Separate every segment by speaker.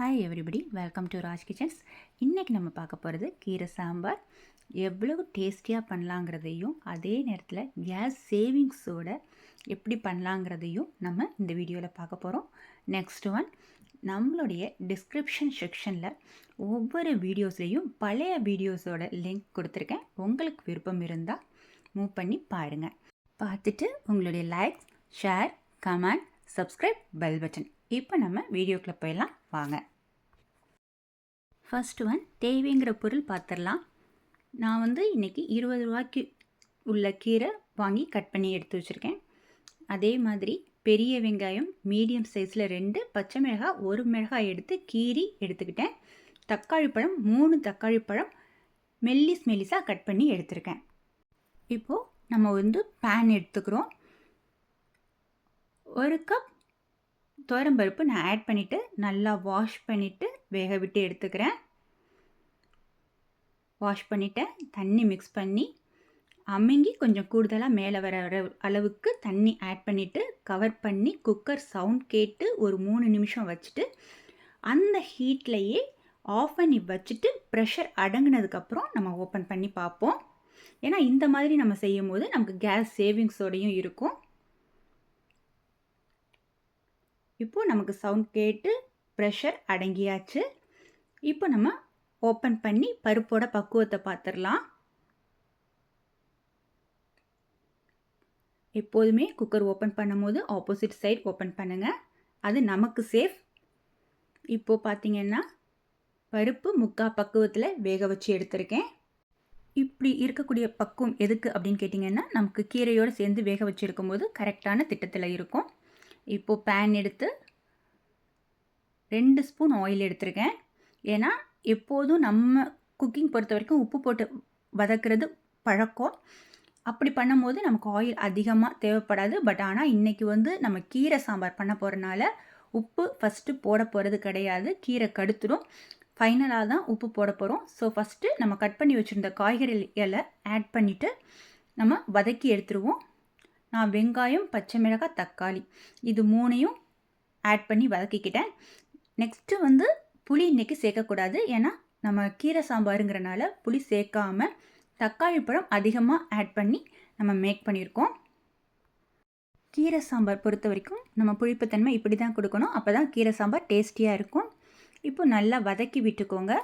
Speaker 1: Hi everybody welcome to Raj kitchens இன்றைக்கி நம்ம பார்க்க போகிறது கீரை சாம்பார். எவ்வளவு டேஸ்டியாக பண்ணலாங்கிறதையும் அதே நேரத்தில் கேஸ் சேவிங்ஸோட எப்படி பண்ணலாங்கிறதையும் நம்ம இந்த வீடியோவில் பார்க்க போகிறோம் நெக்ஸ்ட் ஒன் நம்மளுடைய டிஸ்கிரிப்ஷன் செக்ஷனில் ஒவ்வொரு வீடியோஸ்லேயும் பழைய வீடியோஸோட லிங்க் கொடுத்துருக்கேன். உங்களுக்கு விருப்பம் இருந்தால் மூவ் பண்ணி பாருங்கள் பார்த்துட்டு உங்களுடைய likes share comment subscribe bell button இப்போ நம்ம வீடியோக்குள்ளே போயெல்லாம் வாங்க. ஃபஸ்ட்டு ஒன் தேவைங்கிற பொருள் பார்த்துடலாம் நான் வந்து இன்றைக்கி இருபது ரூபாய்க்கு உள்ள கீரை வாங்கி கட் பண்ணி எடுத்து வச்சுருக்கேன். அதே மாதிரி பெரிய வெங்காயம் மீடியம் சைஸில் ரெண்டு பச்சை மிளகாய் ஒரு மிளகாய் எடுத்து கீரி எடுத்துக்கிட்டேன். தக்காளி பழம் மூணு தக்காளி பழம் மெல்லிஸ் மெல்லிஸாக கட் பண்ணி எடுத்திருக்கேன். இப்போது நம்ம வந்து பேன் எடுத்துக்கிறோம். ஒரு கப் துவரம்பருப்பு நான் ஆட் பண்ணிவிட்டு நல்லா வாஷ் பண்ணிவிட்டு வேக விட்டு எடுத்துக்கிறேன். வாஷ் பண்ணிவிட்டேன் தண்ணி மிக்ஸ் பண்ணி அமுங்கி கொஞ்சம் கூடுதலாக மேலே வர அளவுக்கு தண்ணி ஆட் பண்ணிவிட்டு கவர் பண்ணி குக்கர் சவுண்ட் கேட்டு ஒரு மூணு நிமிஷம் வச்சுட்டு அந்த ஹீட்லேயே ஆஃப் பண்ணி வச்சுட்டு ப்ரெஷர் அடங்கினதுக்கப்புறம் நம்ம ஓப்பன் பண்ணி பார்ப்போம். ஏன்னா இந்த மாதிரி நம்ம செய்யும் போது நமக்கு கேஸ் சேவிங்ஸோடையும் இருக்கும். இப்போது நமக்கு சவுண்ட் கேட்டு ப்ரெஷர் அடங்கியாச்சு. இப்போ நம்ம ஓப்பன் பண்ணி பருப்போட பக்குவத்தை பார்த்துடலாம் எப்போதுமே குக்கர் ஓப்பன் பண்ணும்போது ஆப்போசிட் சைட் ஓப்பன் பண்ணுங்கள் அது நமக்கு சேஃப் இப்போது பார்த்தீங்கன்னா பருப்பு முக்கா பக்குவத்தில் வேக வச்சு எடுத்திருக்கேன். இப்படி இருக்கக்கூடிய பக்குவம் எதுக்கு அப்படின்னு கேட்டிங்கன்னா நமக்கு கீரையோடு சேர்ந்து வேக வச்சு இருக்கும்போது கரெக்டான திட்டத்தில் இருக்கும். இப்போது பேன் எடுத்து ரெண்டு ஸ்பூன் ஆயில் எடுத்திருக்கேன். ஏன்னா எப்போதும் நம்ம குக்கிங் பொறுத்த வரைக்கும் உப்பு போட்டு வதக்கிறது பழக்கம். அப்படி பண்ணும்போது நமக்கு ஆயில் அதிகமாக தேவைப்படாது. பட் ஆனால் இன்றைக்கி வந்து நம்ம கீரை சாம்பார் பண்ண போகிறனால உப்பு ஃபஸ்ட்டு போட போகிறது கிடையாது. கீரை கடுத்துடும் ஃபைனலாக தான் உப்பு போட போகிறோம் ஸோ ஃபஸ்ட்டு நம்ம கட் பண்ணி வச்சுருந்த காய்கறி இலை ஆட் பண்ணிவிட்டு நம்ம வதக்கி எடுத்துருவோம். நான் வெங்காயம் பச்சை மிளகாய் தக்காளி இது மூணையும் ஆட் பண்ணி வதக்கிக்கிட்டேன். நெக்ஸ்ட்டு வந்து புளி இன்றைக்கி சேர்க்கக்கூடாது. ஏன்னா நம்ம கீரை சாம்பாருங்கிறனால புளி சேர்க்காம தக்காளி பழம் அதிகமாக ஆட் பண்ணி நம்ம மேக் பண்ணியிருக்கோம். கீரை சாம்பார் பொறுத்த வரைக்கும் நம்ம புளிப்புத்தன்மை இப்படி தான் கொடுக்கணும். அப்போ தான் கீரை சாம்பார் டேஸ்டியாக இருக்கும். இப்போ நல்லா வதக்கி விட்டுக்கோங்க.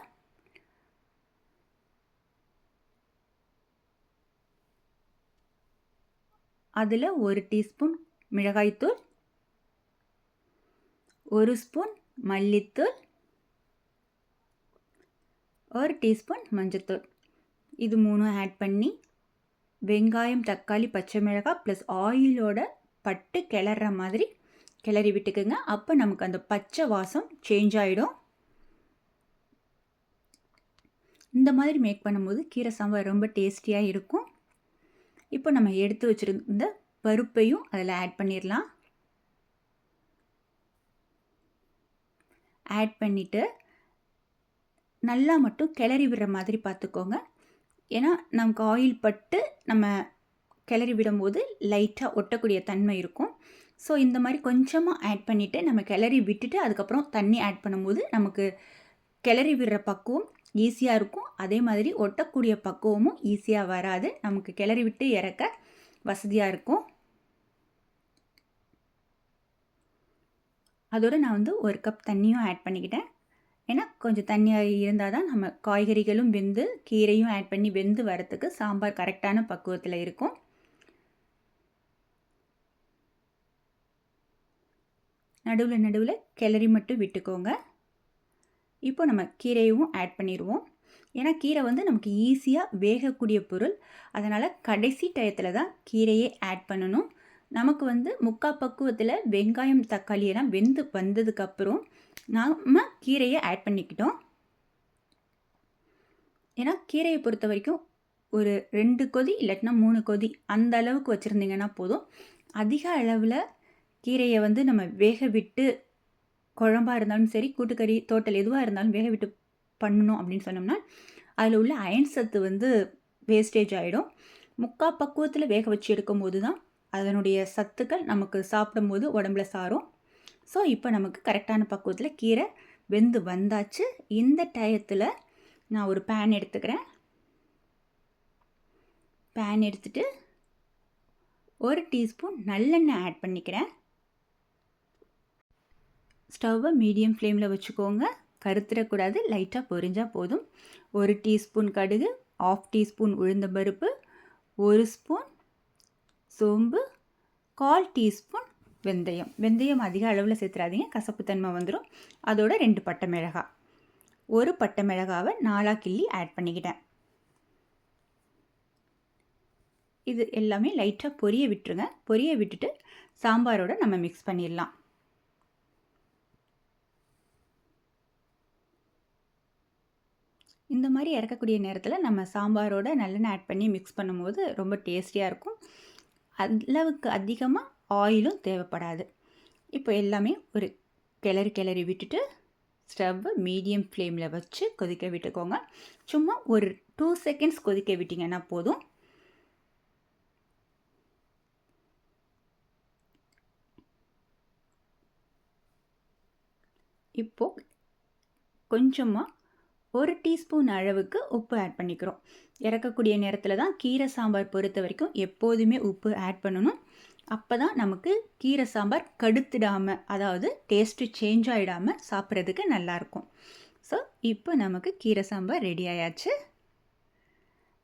Speaker 1: அதில் ஒரு டீஸ்பூன் மிளகாய்த்தூள் ஒரு ஸ்பூன் மல்லித்தூள் ஒரு டீஸ்பூன் மஞ்சத்தூள். இது மூணும் ஆட் பண்ணி வெங்காயம் தக்காளி பச்சை மிளகாய் ப்ளஸ் ஆயிலோட பட்டு கிளற மாதிரி கிளறி விட்டுக்குங்க. அப்போ நமக்கு அந்த பச்சை வாசம் சேஞ்ச் ஆகிடும் இந்த மாதிரி மேக் பண்ணும்போது கீரை சாம்பார் ரொம்ப டேஸ்டியாக இருக்கும். இப்போ நம்ம எடுத்து வச்சுருந்த பருப்பையும் அதில் ஆட் பண்ணிடலாம். ஆட் பண்ணிவிட்டு நல்லா மட்டும் கிளறி விடுற மாதிரி பார்த்துக்கோங்க. ஏன்னா நமக்கு ஆயில் பட்டு நம்ம கிளறி விடும்போது லைட்டாக ஒட்டக்கூடிய தன்மை இருக்கும். ஸோ இந்த மாதிரி கொஞ்சமாக ஆட் பண்ணிவிட்டு நம்ம கிளறி விட்டுட்டு அதுக்கப்புறம் தண்ணி ஆட் பண்ணும்போது நமக்கு கிளறி விடுற பக்குவம் ஈஸியாக இருக்கும். அதே மாதிரி ஒட்டக்கூடிய பக்குவமும் ஈஸியாக வராது. நமக்கு கிளறி விட்டு இறக்க வசதியாக இருக்கும். அதோடு நான் வந்து ஒரு கப் தண்ணியும் ஆட் பண்ணிக்கிட்டேன். ஏன்னா கொஞ்சம் தண்ணியாக இருந்தால் தான் நம்ம காய்கறிகளும் வெந்து கீரையும் ஆட் பண்ணி வெந்து வரத்துக்கு சாம்பார் கரெக்டான பக்குவத்தில் இருக்கும். நடுவில் நடுவில் கிளறி மட்டும் விட்டுக்கோங்க. இப்போ நம்ம கீரையும் ஆட் பண்ணிடுவோம். ஏன்னா கீரை வந்து நமக்கு ஈஸியாக வேகக்கூடிய பொருள். அதனால் கடைசி டயத்தில் தான் கீரையே ஆட் பண்ணணும். நமக்கு வந்து முக்கா பக்குவத்தில் வெங்காயம் தக்காளி எல்லாம் வெந்து வந்ததுக்கப்புறம் நாம் கீரையை ஆட் பண்ணிக்கிட்டோம். ஏன்னா கீரையை பொறுத்த வரைக்கும் ஒரு ரெண்டு கொதி இல்லாட்டினா மூணு கொதி அந்த அளவுக்கு வச்சுருந்தீங்கன்னா போதும். அதிக அளவில் கீரையை வந்து நம்ம வேக விட்டு குழம்பாக இருந்தாலும் சரி கூட்டுக்கறி தோட்டல் எதுவாக இருந்தாலும் வேக விட்டு பண்ணணும் அப்படின்னு சொன்னோம்னா அதில் உள்ள அயன் சத்து வந்து வேஸ்டேஜ் ஆகிடும் முக்கா பக்குவத்தில் வேக வச்சு எடுக்கும்போது தான் அதனுடைய சத்துக்கள் நமக்கு சாப்பிடும்போது உடம்புல சாரும். ஸோ இப்போ நமக்கு கரெக்டான பக்குவத்தில் கீரை வெந்து வந்தாச்சு. இந்த டயத்தில் நான் ஒரு பேன் எடுத்துக்கிறேன். பேன் எடுத்துட்டு ஒரு டீஸ்பூன் நல்லெண்ணெய் ஆட் பண்ணிக்கிறேன். ஸ்டவ்வை மீடியம் ஃப்ளேமில் வச்சுக்கோங்க. கருத்துடக்கூடாது லைட்டாக பொரிஞ்சால் போதும். ஒரு டீஸ்பூன் கடுகு ஆஃப் டீஸ்பூன் உளுந்தம்பருப்பு ஒரு ஸ்பூன் சோம்பு கால் டீஸ்பூன் வெந்தயம். வெந்தயம் அதிக அளவில் சேர்த்துறாதீங்க. கசப்புத்தன்மை வந்துடும் அதோட ரெண்டு பட்டை மிளகாய் ஒரு பட்டை மிளகாவை நாலாக கிள்ளி ஆட் பண்ணிக்கிட்டேன். இது எல்லாமே லைட்டாக பொரிய விட்டுருங்க. பொரிய விட்டுட்டு சாம்பாரோட நம்ம மிக்ஸ் பண்ணிடலாம். இந்த மாதிரி இறக்கக்கூடிய நேரத்தில் நம்ம சாம்பாரோட நல்லெண்ணெய் ஆட் பண்ணி மிக்ஸ் பண்ணும்போது ரொம்ப டேஸ்டியாக இருக்கும். அளவுக்கு அதிகமாக ஆயிலும் தேவைப்படாது. இப்போ எல்லாமே ஒரு கிளறி கிளறி விட்டுட்டு ஸ்டவ்வை மீடியம் ஃப்ளேமில் வச்சு கொதிக்க விட்டுக்கோங்க. சும்மா ஒரு டூ செகண்ட்ஸ் கொதிக்க விட்டிங்கன்னா போதும். இப்போது கொஞ்சமாக ஒரு டீஸ்பூன் அளவுக்கு உப்பு ஆட் பண்ணிக்கிறோம். இறக்கக்கூடிய நேரத்தில் தான் கீரை சாம்பார் பொறுத்த வரைக்கும் எப்போதுமே உப்பு ஆட் பண்ணணும். அப்போ தான் நமக்கு கீரை சாம்பார் கடுத்துடாமல் அதாவது டேஸ்ட்டு சேஞ்ச் ஆகிடாமல் சாப்பிட்றதுக்கு நல்லாயிருக்கும் ஸோ இப்போ நமக்கு கீரை சாம்பார் ரெடி ஆயாச்சு.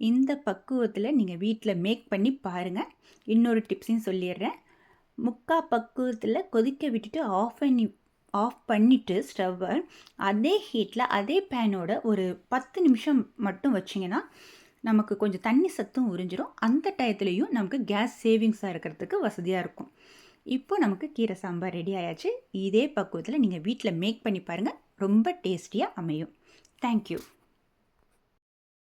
Speaker 1: இந்த பக்குவத்தில் நீங்கள் வீட்டில் மேக் பண்ணி பாருங்கள் இன்னொரு டிப்ஸையும் சொல்லிடுறேன். முக்கா பக்குவத்தில் கொதிக்க விட்டுட்டு ஆஃப் அண்ட் ஆஃப் பண்ணிவிட்டு ஸ்டவ்வை அதே ஹீட்டில் அதே பேனோட ஒரு பத்து நிமிஷம் மட்டும் வச்சிங்கன்னா நமக்கு கொஞ்சம் தண்ணி சத்தும் உறிஞ்சிரும். அந்த டயத்துலேயும் நமக்கு கேஸ் சேவிங்ஸாக இருக்கிறதுக்கு வசதியாக இருக்கும். இப்போ நமக்கு கீரை சாம்பார் ரெடி ஆயாச்சு. இதே பக்குவத்தில் நீங்கள் வீட்டில் மேக் பண்ணி பாருங்கள் ரொம்ப டேஸ்டியாக அமையும். தேங்க்யூ